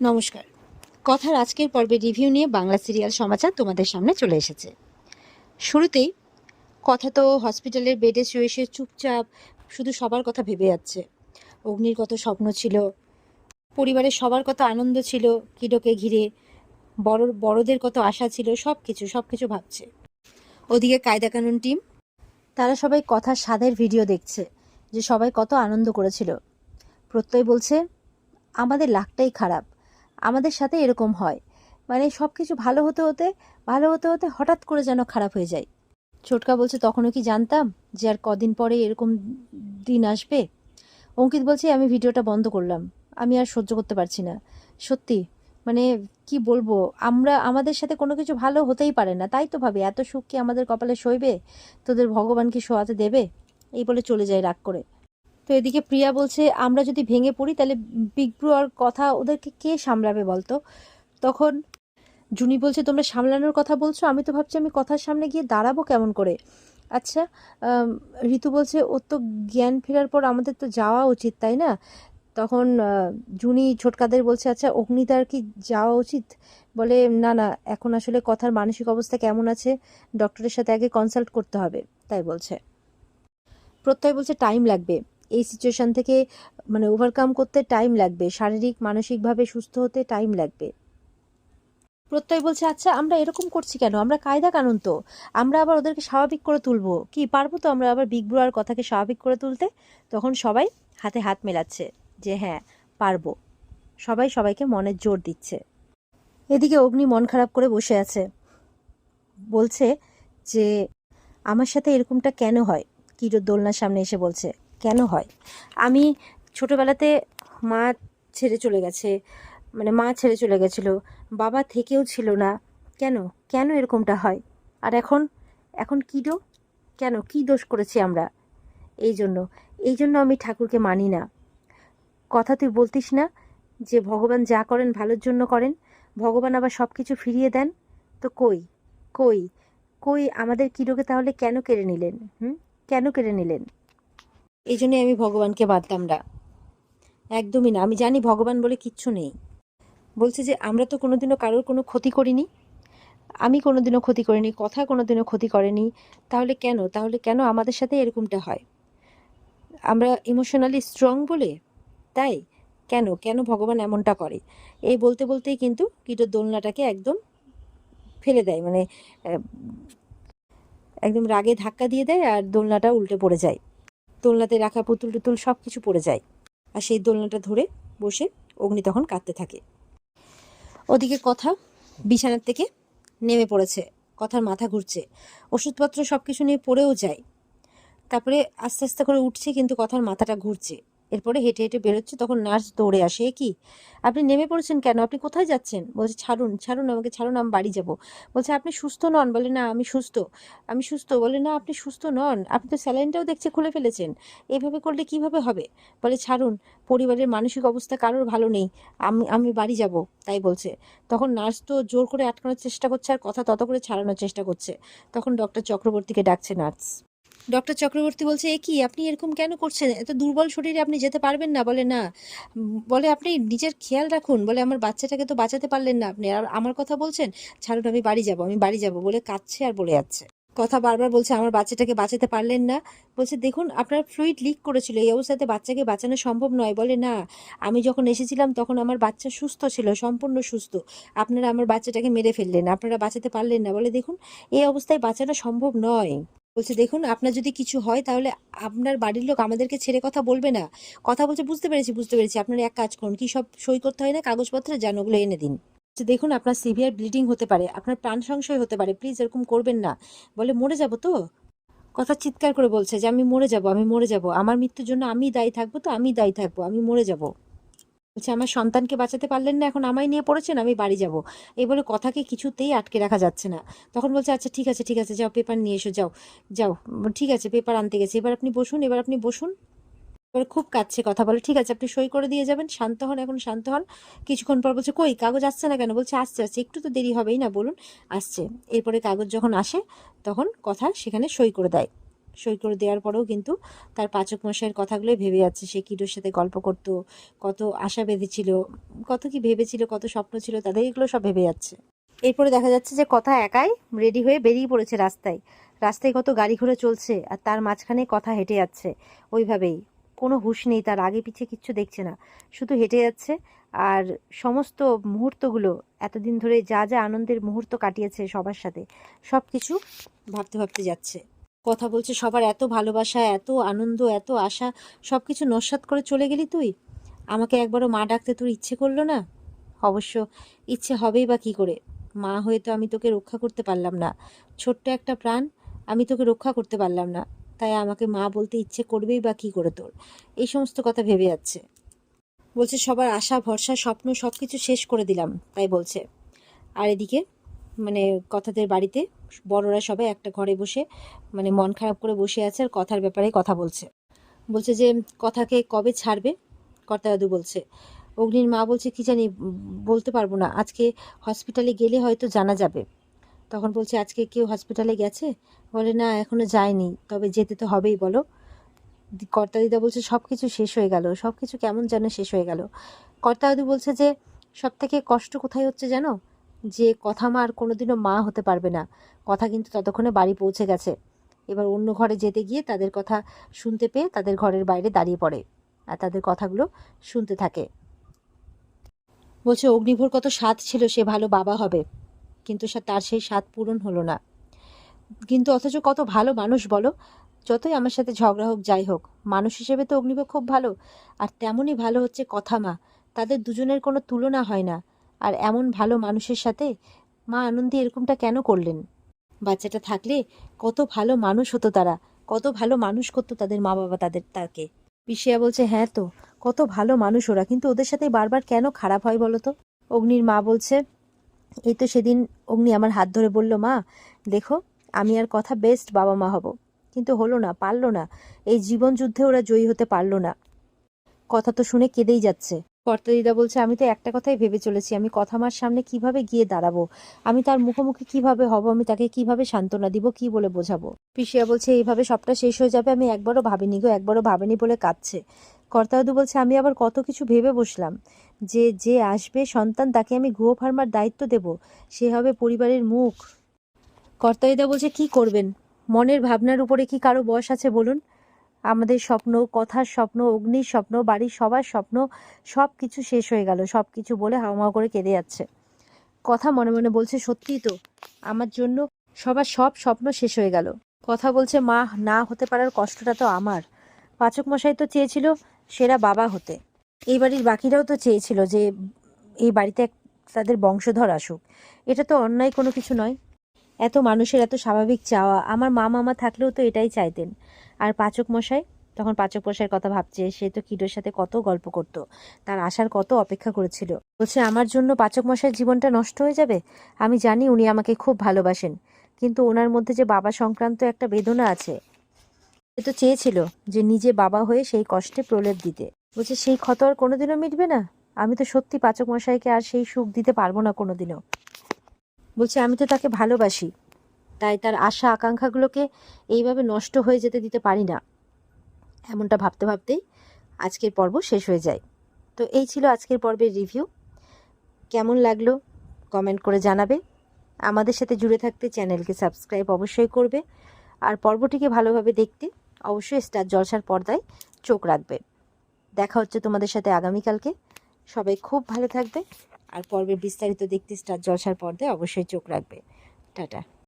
নমস্কার। কথার আজকের পর্বে রিভিউ নিয়ে বাংলা সিরিয়াল সমাচার তোমাদের সামনে চলে এসেছে। শুরুতেই, কথা তো হসপিটালের বেডে শুয়ে শুয়ে চুপচাপ শুধু সবার কথা ভেবে যাচ্ছে। অগ্নির কত স্বপ্ন ছিল, পরিবারের সবার কত আনন্দ ছিল, কিডোকে ঘিরে বড়, বড়দের কত আশা ছিল সব কিছু সব কিছু ভাবছে। ওদিকে কায়দা কানুন টিম, তারা সবাই কথার স্বাদের ভিডিও দেখছে, যে সবাই কত আনন্দ করেছিল। প্রত্যয় বলছে, আমাদের লাকটাই খারাপ আমাদের সাথে এরকম হয়। মানে সব কিছু ভালো হতে হতে, ভালো হতে হতে হঠাৎ করে যেন খারাপ হয়ে যায়। ছোটকা বলছে, তখনও কি জানতাম যে আর কদিন পরে এরকম দিন আসবে? অঙ্কিত বলছে, আমি ভিডিওটা বন্ধ করলাম। আমি আর সহ্য করতে পারছি না। সত্যি মানে কি বলব, আমরা, আমাদের সাথে কোনো কিছু ভালো হতেই পারে না। তাই তো ভাবে, এত সুখ কি আমাদের কপালে সইবে? তোদের ভগবান কি শোয়াতে দেবে? এই বলে চলে যায় রাগ করে। তো এদিকে প্রিয়া বলছে, আমরা যদি ভেঙে পড়ি, তাহলে বিগ ব্রো আর কথা ওদেরকে কে সামলাবে বলতো? তখন জুনি বলছে, তোমরা সামলানোর কথা বলছো, আমি তো ভাবছি আমি কথার সামনে গিয়ে দাঁড়াবো কেমন করে? আচ্ছা ঋতু বলছে, ওর তো জ্ঞান ফেরার পর আমাদের তো যাওয়া উচিত, তাই না? তখন জুনি ছোটকাদের বলছে আচ্ছা অগ্নিতার কি যাওয়া উচিত? বলে, না না, এখন আসলে কথার মানসিক অবস্থা কেমন আছে ডক্টরের সাথে আগে কনসাল্ট করতে হবে। তাই বলছে। প্রত্যয় বলছে টাইম লাগবে। এই সিচুয়েশান থেকে মানে ওভারকাম করতে টাইম লাগবে, শারীরিক, মানসিকভাবে সুস্থ হতে টাইম লাগবে। প্রত্যয় বলছে আচ্ছা আমরা এরকম করছি কেন? আমরা কায়দা কানুন তো। আমরা আবার ওদেরকে স্বাভাবিক করে তুলবো। কি, পারব তো আমরা আবার বিগ ব্রোয়ার কথাকে স্বাভাবিক করে তুলতে? তখন সবাই হাতে হাত মেলাচ্ছে যে হ্যাঁ পারব। সবাই সবাইকে মনের জোর দিচ্ছে। এদিকে অগ্নি মন খারাপ করে বসে আছে। বলছে যে, আমার সাথে এরকমটা কেন হয়? কিরো দোলনার সামনে এসে বলছে কেন হয়? আমি ছোটোবেলাতে মা ছেড়ে চলে গেছে মানে মা ছেড়ে চলে গেছিল, বাবা থেকেও ছিল না। কেন? কেন এরকমটা হয়? আর এখন? এখন কী দো কেন? কি দোষ করেছি আমরা? এই জন্য। এই জন্য আমি ঠাকুরকে মানি না। কথা তুই বলতিস না যে ভগবান যা করেন ভালোর জন্য করেন, ভগবান আবার সব কিছু ফিরিয়ে দেন? তো কই? কই? কই? আমাদের কিরোকে তাহলে কেন কেড়ে নিলেন? হুম? কেন কেড়ে নিলেন? এই জন্যই আমি ভগবানকে বাদতাম না। একদমই না। আমি জানি ভগবান বলে কিচ্ছু নেই। বলছে যে, আমরা তো কোনোদিনও কারোর কোনো ক্ষতি করিনি। আমি কোনোদিনও ক্ষতি করিনি, কথা কোনোদিনও ক্ষতি করেনি। তাহলে কেন? তাহলে কেন আমাদের সাথে এরকমটা হয়? আমরা ইমোশনালি স্ট্রং বলে? তাই? কেন? কেন ভগবান এমনটা করে? এই বলতে বলতেই কিন্তু কিটোর দোলনাটাকে একদম ফেলে দেয়। মানে একদম রাগে ধাক্কা দিয়ে দেয় আর দোলনাটা উল্টে পড়ে যায়। দোলনাতে রাখা পুতুল টুতুল সব কিছু পড়ে যায়। আর সেই দোলনাটা ধরে বসে অগ্নি তখন কাঁদতে থাকে। ওদিকে কথা বিছানার থেকে নেমে পড়েছে, কথার মাথা ঘুরছে, ওষুধপত্র সব কিছু নিয়ে পড়েও যায়। তারপরে আস্তে আস্তে করে উঠছে কিন্তু কথার মাথাটা ঘুরছে। এরপরে হেঁটে হেঁটে বেরোচ্ছে, তখন নার্স দৌড়ে আসে, "এ কি? আপনি নেমে পড়েছেন কেন? আপনি কোথায় যাচ্ছেন? বলছে, ছাড়ুন ছাড়ুন আমাকে, ছাড়ুন, আমি বাড়ি যাব। বলছে, আপনি সুস্থ নন? বলে, না, আমি সুস্থ। আমি সুস্থ? বলে, না, আপনি সুস্থ নন। আপনি তো স্যালাইনটাও দেখছে, খুলে ফেলেছেন। এভাবে করলে কীভাবে হবে? বলে, ছাড়ুন, পরিবারের মানসিক অবস্থা কারোর ভালো নেই। আমি আমি বাড়ি যাব। তাই বলছে। তখন নার্স তো জোর করে আটকানোর চেষ্টা করছে, আর কথা তত করে ছাড়ানোর চেষ্টা করছে। তখন ডক্টর চক্রবর্তীকে ডাকছে নার্স। ডক্টর চক্রবর্তী বলছে, এ কি, আপনি এরকম কেন করছেন? এত দুর্বল শরীরে আপনি যেতে পারবেন না। বলে না। বলে, আপনি নিজের খেয়াল রাখুন। বলে, আমার বাচ্চাটাকে তো বাঁচাতে পারলেন না আপনি। আর আমার কথা বলছেন, ছাড়ুন, আমি বাড়ি যাব, আমি বাড়ি যাব। বলে কাঁদছে আর বলে যাচ্ছে। কথা বারবার বলছে, আমার বাচ্চাটাকে বাঁচাতে পারলেন না। বলছে, দেখুন, আপনার ফ্লুইড লিক করেছিল। এই অবস্থাতে বাচ্চাকে বাঁচানো সম্ভব নয়। বলে, না, আমি যখন এসেছিলাম তখন আমার বাচ্চা সুস্থ ছিল, সম্পূর্ণ সুস্থ। আপনারা আমার বাচ্চাটাকে মেরে ফেললেন, আপনারা বাঁচাতে পারলেন না। বলে, দেখুন, এই অবস্থায় বাঁচানো সম্ভব নয়। বলছে, দেখুন, আপনার যদি কিছু হয়, তাহলে আপনার বাড়ির লোক আমাদেরকে ছেড়ে কথা বলবে না। কথা বলছে, বুঝতে পেরেছি বুঝতে পেরেছি। আপনারা এক কাজ করুন, কি সব সই করতে হয় না, কাগজপত্রে যান, ওগুলো এনে দিন। দেখুন, আপনার সিভিয়ার ব্লিডিং হতে পারে, আপনার প্রাণ সংশয় হতে পারে, প্লিজ এরকম করবেন না। বলে, মরে যাব তো? কথা চিৎকার করে বলছে যে, আমি মরে যাব, আমি মরে যাব। আমার মৃত্যুর জন্য আমি দায়ী থাকব তো, আমি দায়ী থাকব, আমি মরে যাব। বলছে, আমার সন্তানকে বাঁচাতে পারলেন না, এখন আমায় নিয়ে পড়েছেন, আমি বাড়ি যাব। এই বলে কথাকে কিছুতেই আটকে রাখা যাচ্ছে না। তখন বলছে আচ্ছা ঠিক আছে ঠিক আছে, যাও, পেপার নিয়ে এসো, যাও যাও, ঠিক আছে, পেপার আনতে গেছে, এবার আপনি বসুন, এবার আপনি বসুন। এবার খুব কাচ্ছে কথা বলে, ঠিক আছে, আপনি সই করে দিয়ে যাবেন, শান্ত হন, এখন শান্ত হন। কিছুক্ষণ পর বলছে, কই, কাগজ আসছে না কেন? বলছে, আসছে আসছে, একটু তো দেরি হবেই না, বলুন। আসছে, এরপরে কাগজ যখন আসে, তখন কথা সেখানে সই করে দেয়। সই করে দেওয়ার পরেও কিন্তু তার পাচক মশাইয়ের কথাগুলোই ভেবে যাচ্ছে। সে কিডোর সাথে গল্প করত, কত আশা বেঁধেছিল, কত কি ভেবেছিল, কত স্বপ্ন ছিল, তাদের এগুলো সব ভেবে যাচ্ছে। এরপরে দেখা যাচ্ছে যে কথা একাই রেডি হয়ে বেরিয়ে পড়েছে রাস্তায়। রাস্তায় কত গাড়ি ঘোড়া চলছে আর তার মাঝখানে কথা হেঁটে যাচ্ছে। ওইভাবেই, কোনো হুঁশ নেই তার, আগে পিছে কিচ্ছু দেখছে না। শুধু হেঁটে যাচ্ছে আর সমস্ত মুহূর্তগুলো, এতদিন ধরে যা যা আনন্দের মুহূর্ত কাটিয়েছে সবার সাথে সব কিছু ভাবতে ভাবতে যাচ্ছে। কথা বলছে, সবার এত ভালোবাসা, এত আনন্দ, এত আশা সব কিছু নস্বাত করে চলে গেলি তুই? আমাকে একবারও মা ডাকতে তোর ইচ্ছে করল না? অবশ্য ইচ্ছে হবেই বা কী করে? মা হয়ে তো আমি তোকে রক্ষা করতে পারলাম না। ছোট্ট একটা প্রাণ, আমি তোকে রক্ষা করতে পারলাম না। তাই আমাকে মা বলতে ইচ্ছে করবেই বা কী করে তোর? এই সমস্ত কথা ভেবে যাচ্ছে। বলছে, সবার আশা, ভরসা, স্বপ্ন সব কিছু শেষ করে দিলাম, তাই বলছে। আর এদিকে? মানে কথাদের বাড়িতে, বড়রা সবাই একটা ঘরে বসে মানে মন খারাপ করে বসে আছে আর কথার ব্যাপারে কথা বলছে। বলছে যে, কথাকে কবে ছাড়বে? কর্তাদাদু বলছে। অগ্নির মা বলছে, কি জানি, বলতে পারব না। আজকে হসপিটালে গেলে হয়তো জানা যাবে। তখন বলছে, আজকে কেউ হসপিটালে গেছে? বলে, না, এখনও যায়নি। তবে যেতে তো হবেই, বলো। কর্তা দিদা বলছে সব কিছু শেষ হয়ে গেল। সব কিছু কেমন যেন শেষ হয়ে গেল। কর্তা দাদু বলছে যে সব থেকে কষ্ট কোথায় হচ্ছে জানো? যে কথা মা আর কোনোদিনও মা হতে পারবে না। কথা কিন্তু ততক্ষণে বাড়ি পৌঁছে গেছে। এবার অন্য ঘরে যেতে গিয়ে তাদের কথা শুনতে পেয়ে তাদের ঘরের বাইরে দাঁড়িয়ে পড়ে আর তাদের কথাগুলো শুনতে থাকে। বলছে, অগ্নিভোর কত স্বাদ ছিল, সে ভালো বাবা হবে। কিন্তু তার সেই স্বাদ পূরণ হলো না। কিন্তু অথচ কত ভালো মানুষ, বলো। যতই আমার সাথে ঝগড়া হোক, যাই হোক, মানুষ হিসেবে তো অগ্নিভোগ খুব ভালো। আর তেমনই ভালো হচ্ছে কথা মা। তাদের দুজনের কোনো তুলনা হয় না। আর এমন ভালো মানুষের সাথে? মা আনন্দী এরকমটা কেন করলেন? বাচ্চাটা থাকলে কত ভালো মানুষ হতো তারা, কত ভালো মানুষ করতো তাদের মা বাবা তাদের, তাকে। পিসিয়া বলছে হ্যাঁ তো, কত ভালো মানুষ ওরা, কিন্তু ওদের সাথে বারবার কেন খারাপ হয় বলো তো? অগ্নির মা বলছে, এই তো সেদিন অগ্নি আমার হাত ধরে বলল, মা, দেখো, আমি আর কথা বেস্ট বাবা মা হব। কিন্তু হলো না, পারল না। এই জীবন যুদ্ধে ওরা জয়ী হতে পারল না। কথা তো শুনে কেঁদেই যাচ্ছে। কর্তা দিদা বলছে, আমি তো একটা কথাই ভেবে চলেছি, আমি কথা মার সামনে কীভাবে গিয়ে দাঁড়াবো? আমি তার মুখোমুখি কীভাবে হব? আমি তাকে কীভাবে সান্ত্বনা দিব? কি বলে বোঝাবো? পিসিয়া বলছে, এইভাবে সবটা শেষ হয়ে যাবে, আমি একবারও ভাবিনি গো, একবারও ভাবিনি বলে কাঁদছে। কর্তাদু বলছে, আমি আবার কত কিছু ভেবে বসলাম। যে যে আসবে সন্তান, তাকে আমি গুহ ফার্মার দায়িত্ব দেব, সে হবে পরিবারের মুখ। কর্তাদিদা বলছে, কি করবেন? মনের ভাবনার উপরে কি কারও বয়স আছে বলুন? আমাদের স্বপ্ন, কথার স্বপ্ন, অগ্নির স্বপ্ন, বাড়ির সবার স্বপ্ন সব কিছু শেষ হয়ে গেল সব কিছু বলে হাওয়া করে কেঁদে যাচ্ছে। কথা মনে মনে বলছে, সত্যিই তো, আমার জন্য সবার সব স্বপ্ন শেষ হয়ে গেল। কথা বলছে, মা, না হতে পারার কষ্টটা তো আমার। পাচক মশাই তো চেয়েছিল সেরা বাবা হতে। এই বাড়ির বাকিরাও তো চেয়েছিল যে এই বাড়িতে তাদের বংশধর আসুক। এটা তো অন্যায় কোনো কিছু নয়। এত মানুষের এত স্বাভাবিক চাওয়া, আমার মা মামা থাকলেও তো এটাই চাইতেন। আর পাচক মশাই, তখন পাচক মশাইয়ের কথা ভাবছে, সে তো কিডোর সাথে কত গল্প করত, তার আসার কত অপেক্ষা করেছিল। বলছে, আমার জন্য পাচক মশাইয়ের জীবনটা নষ্ট হয়ে যাবে? আমি জানি উনি আমাকে খুব ভালোবাসেন, কিন্তু ওনার মধ্যে যে বাবা সংক্রান্ত একটা বেদনা আছে, সে তো চেয়েছিল যে নিজে বাবা হয়ে সেই কষ্টে প্রলেপ দিতে। বলছে, সেই ক্ষত আর কোনোদিনও মিটবে না? আমি তো সত্যি পাচক মশাইকে আর সেই সুখ দিতে পারব না কোনোদিনও। বলছে, আমি তো তাকে ভালোবাসি তাই তার আশা, আকাঙ্ক্ষাগুলোকে এইভাবে নষ্ট হয়ে যেতে দিতে পারি না। এমনটা ভাবতে ভাবতেই আজকের পর্ব শেষ হয়ে যায়। তো এই ছিল আজকের পর্বের রিভিউ কেমন লাগল কমেন্ট করে জানাবে। আমাদের সাথে জুড়ে থাকতে চ্যানেলকে সাবস্ক্রাইব অবশ্যই করবে। আর পর্বটিকে ভালোভাবে দেখতে অবশ্যই স্টার জলসার পর্দায় চোখ রাখবে। দেখা হচ্ছে তোমাদের সাথে আগামীকালকে। সবাই খুব ভালো থাকবে। আর পর্বের বিস্তারিত দেখতে স্টার জলসার পর্দায় অবশ্যই চোখ রাখবে। টাটা।